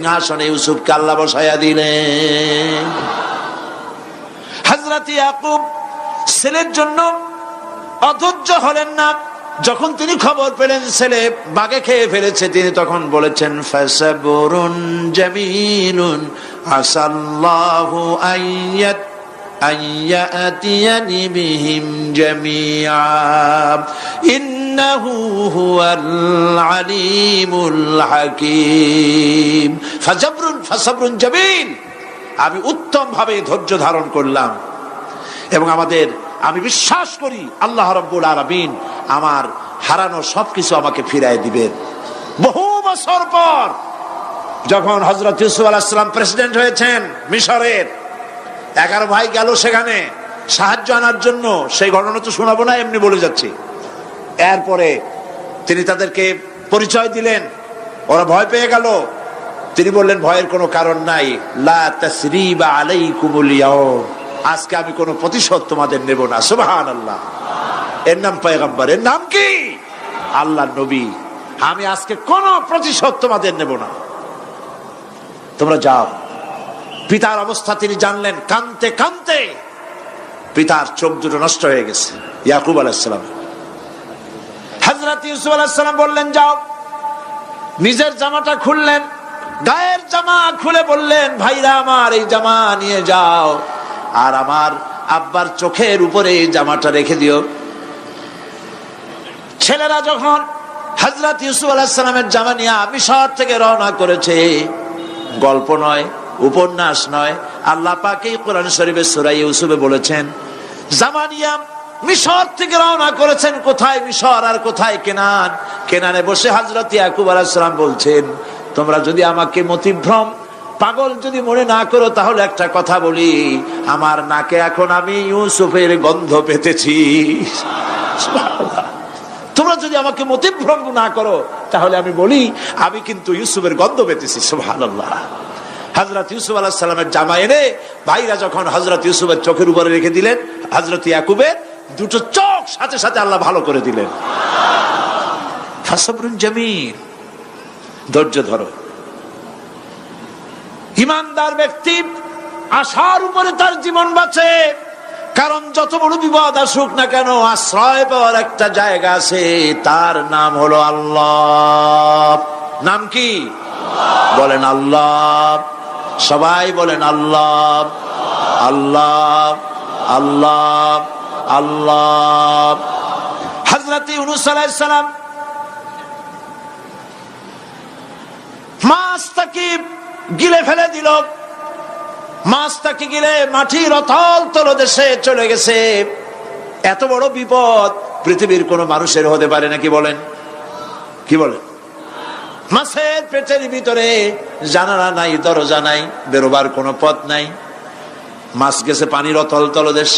সিংহাসনে ইউসুফকে আল্লাহ বসাইয়া দিলেন। হাজরাত ইয়াকুব ছেলের জন্য অধৈর্য হলেন না। যখন তিনি খবর পেলেন, ছেলে বাগে খেয়ে ফেলেছে, তিনি তখন বলেছেন, ফাসাবুরুন জামিলুন আসাল্লাহু আইয়াত, আইয়াতিয়ানি আলিমুল হাকিম। আমি উত্তম ভাবে ধৈর্য ধারণ করলাম। এবং আমাদের, আমি বিশ্বাস করি আল্লাহ রব্বুল আলমিন আমার হারানো সবকিছু আমাকে ফিরাই দিবেন। বহু বছর পর যখন হজরত ইউসুফ আলাহিসাম প্রেসিডেন্ট হয়েছেন মিশরের, এগারো ভাই গেল সেখানে। সাহায্য আনার জন্য, সেই ঘটনা তো শোনাবো না, এমনি বলে যাচ্ছি। এরপরে তিনি তাদেরকে পরিচয় দিলেন। ওরা ভয় পেয়ে গেল। তিনি বললেন, ভয়ের কোনো কারণ নাই। লা আজকে আমি কোনো প্রতিশোধ তোমাদের নেব না। সুবহান আল্লাহ এর নাম পয়গম্বর। এর নাম কি? আল্লাহ নবী। আমি আজকে কোন প্রতিশোধ তোমাদের নেব না। তোমরা যাও। পিতার অবস্থা তিনি জানলেন কানতে কানতে। পিতার চোখ দুটো নষ্ট হয়ে গেছে। ইয়াকুব আলাইসালাম হাজরত ইউসুফ আলাইসালাম বললেন, যাও। নিজের জামাটা খুললেন। গায়ের জামা খুলে বললেন, ভাইরা আমার, এই জামা নিয়ে যাও। আর আমার আব্বার চোখের উপরে এই জামাটা রেখে দিও। ছেলেরা যখন হজরত ইউসুফ আলাহিসামের জামা নিয়ে মিশর থেকে রওনা করেছে, গল্প নয়, উপন্যাস নয়, আল্লাহ পাকেই কোরআন শরীফের সুরাই ইউসুফে বলেছেন জামানিয়াম মিশর থেকে রওনা করেছেন, কোথায় মিশর আর কোথায় কেনান? কেনানে বসে হজরত ইয়াকুব আলাহিসাম বলছেন তোমরা যদি আমাকে মতিভ্রম, পাগল যদি মনে না করো, তাহলে একটা কথা বলি। আমার নাকে এখন আমি ইউসুফের গন্ধ পেতেছি। তোমরা যদি আমাকে মতিভ্রম না করো, তাহলে আমি বলি, আমি কিন্তু ইউসুফের গন্ধ পেতেছি। সুহান হজরত ইউসুফ আল্লাহ সাল্লামের জামা এনে ভাইরা যখন হজরত ইউসুফের চোখের উপরে রেখে দিলেন হজরত ইয়াকুবের দুটো চোখ সাথে সাথে আল্লাহ ভালো করে দিলেন। জামিল। ধৈর্য ধরো। ইমানদার ব্যক্তি আশার উপরে তার জীবন বাঁচে, কারণ যত বড় বিপদ আসুক না কেন, আশ্রয় পাওয়ার একটা জায়গা আছে, তার নাম হলো আল্লাহ। নাম কি? বলেন আল্লাহ। সবাই বলেন আল্লাহ। আল্লাহ আল্লাহ আল্লাহ। হজরত সালাম মাছ তাকে গিলে ফেলে দিল। মাছ তাকে গিলে মাটির অতল তলদেশে চলে গেছে। এত বড় বিপদ পৃথিবীর কোন মানুষের হতে পারে নাকি বলেন? কি বলেন? মাছের পেটের ভিতরে জানালা নাই, দরজা নাই, বেরোবার কোনো পথ নাই। মাছ গেছে পানির অতল তলদেশ।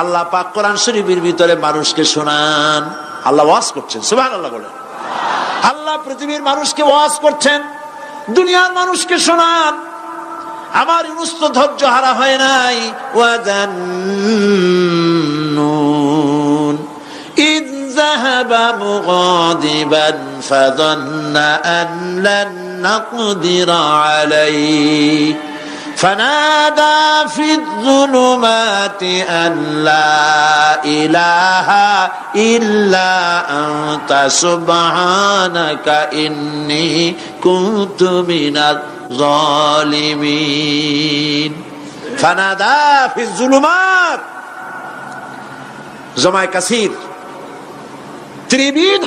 আল্লাহ পাক কোরআন শরীফের ভিতরে মানুষকে শোনান। আল্লাহ ওয়াজ করছেন সুবাহ আল্লাহ বলেন। আল্লাহ পৃথিবীর মানুষকে ওয়াজ করছেন। দুনিয়ার মানুষকে শোনান আমার ইউনুস্ত ধৈর্য হারা হয় নাই ওয়াজান্নুন إذ ذهب مغاضبا فظن أن لن نقدر عليه فنادى في الظلمات أن لا إله إلا أنت سبحانك إني كنت من الظالمين فنادى في الظلمات জমায় কাসির ত্রিবিধ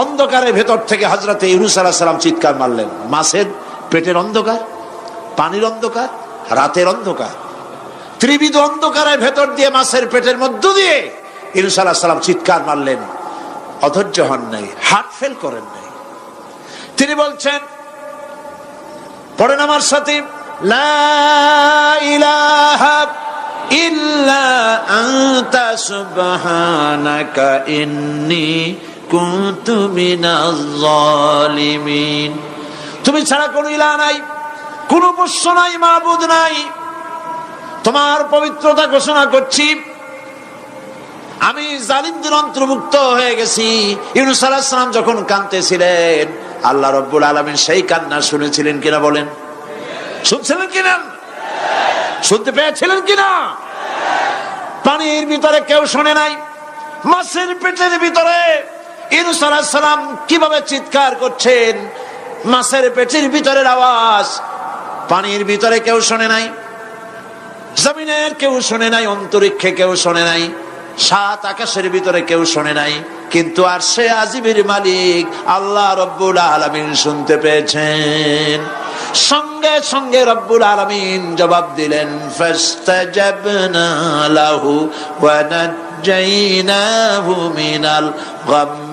অন্ধকারের ভেতর থেকে হজরতে ইউনুস আলাহ সালাম চিৎকার মারলেন মাছের পেটের অন্ধকার পানির অন্ধকার, রাতের অন্ধকার। ত্রিবিধ অন্ধকারের ভেতর দিয়ে মাছের পেটের মধ্য দিয়ে ইনুস আলাহ সালাম চিৎকার মারলেন। অধৈর্য হন নাই হার্ট ফেল করেন নাই। তিনি বলছেন, পড়েন আমার সাথে তুমি ছাড়া কোন ইলা নাই। কোন পোষ্য নাই, মাহবুদ নাই। তোমার পবিত্রতা ঘোষণা করছি। আমি জালিমদের অন্তর্ভুক্ত হয়ে গেছি। ইউনুস আলাহিসাম যখন কানতেছিলেন আল্লাহ রব্বুল আলমিন সেই কান্না শুনেছিলেন কিনা বলেন? শুনছিলেন কিনা? শুনতে পেয়েছিলেন কিনা? পানির ভিতরে কেউ শোনে নাই। মাছের পেটের ভিতরে ইনুস আলাইহিস সালাম কীভাবে চিৎকার করছেন? মাছের পেটের ভিতরের আওয়াজ পানির ভিতরে কেউ শোনে নাই, জমিনের কেউ শোনে নাই, অন্তরিক্ষে কেউ শোনে নাই, সাত আকাশের ভিতরে কেউ শোনে নাই, কিন্তু আর সে আজিবের মালিক আল্লাহ রব্বুল আলমিন শুনতে পেয়েছেন। সঙ্গে সঙ্গে রব্বুল আলমিন জবাব দিলেন লাহু মিনাল গাম্মি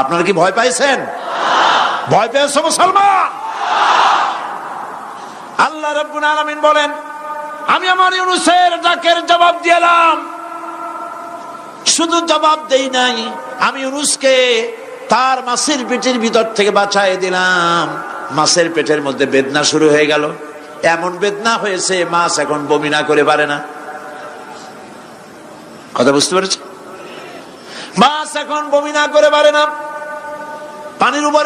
আপনারা কি ভয় পাইছেন? ভয় পেয়েছ মুসলমান? আল্লাহ রব্বুল আলামিন বলেন, আমি আমার ইউনুসের ডাকের জবাব দিলাম শুধু জবাব দেই নাই, আমি ইউনুসকে তার মাছের পেটের ভিতর থেকে বাঁচাই দিলাম। মাছের পেটের মধ্যে বেদনা শুরু হয়ে গেল। এমন বেদনা হয়েছে, মাছ এখন বমি না করে পারে না। কথা বুঝতে পেরেছ? এখন বমি না করে পারে না। পানির উপরে